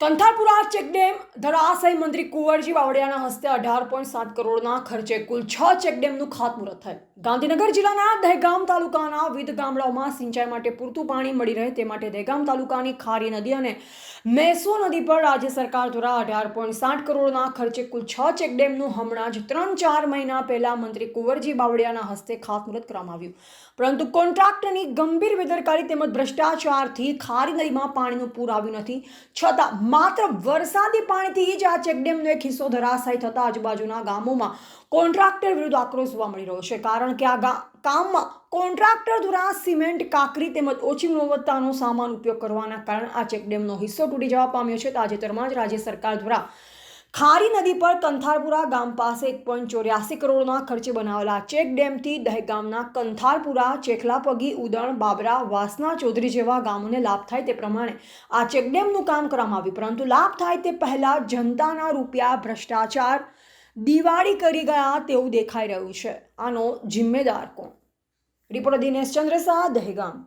Kantharpura check dam ધરાશય મંત્રી કુંવરજી બાવળિયાના હસ્તે અઢાર પોઈન્ટ સાત કરોડના ખર્ચે કુલ છ ચેકડેમનું ખાતમુહૂર્ત થયું. ગાંધીનગર જિલ્લાના દહેગામ તાલુકાના વિવિધ ગામડાઓમાં સિંચાઈ માટે પૂરતું પાણી મળી રહે તે માટે દહેગામ તાલુકાની ખારી નદી અને મેસો નદી પર રાજ્ય સરકાર દ્વારા અઢાર પોઈન્ટ સાત કરોડના ખર્ચે કુલ છ ચેકડેમનું હમણાં જ ત્રણ ચાર મહિના પહેલાં મંત્રી કુંવરજી બાવળિયાના હસ્તે ખાતમુહૂર્ત કરવામાં આવ્યું. પરંતુ કોન્ટ્રાક્ટરની ગંભીર બેદરકારી તેમજ ભ્રષ્ટાચારથી ખારી નદીમાં પાણીનું પૂર આવ્યું નથી. છતાં માત્ર વરસાદી પાણીથી જ આ ચેકડેમનો એક હિસ્સો ધરાશાયી થતા આજુબાજુના ગામોમાં કોન્ટ્રાક્ટર વિરુદ્ધ આક્રોશ જોવા મળી રહ્યો છે. કારણ કે આ કામમાં કોન્ટ્રાક્ટર દ્વારા સિમેન્ટ, કાકરી તેમજ ઓછી ગુણવત્તાનો સામાન ઉપયોગ કરવાના કારણે આ ચેકડેમનો હિસ્સો તૂટી જવા પામ્યો છે. તાજેતરમાં જ રાજ્ય સરકાર દ્વારા ખારી નદી પર કંથારપુરા ગામ પાસે એક પોઈન્ટ ચોર્યાસી કરોડના ખર્ચે બનાવેલા ચેક ડેમથી દહેગામના કંથારપુરા ચેખલાપગી ઉદણ, બાબરા, વાસના ચૌધરી જેવા ગામોને લાભ થાય તે પ્રમાણે આ ચેકડેમનું કામ કરવામાં આવ્યું. પરંતુ લાભ થાય તે પહેલાં જનતાના રૂપિયા ભ્રષ્ટાચાર દિવાળી કરી ગયા તેવું દેખાઈ રહ્યું છે. આનો જિમ્મેદાર કોણ? રિપોર્ટર દિનેશ ચંદ્ર શાહ, દહેગામ.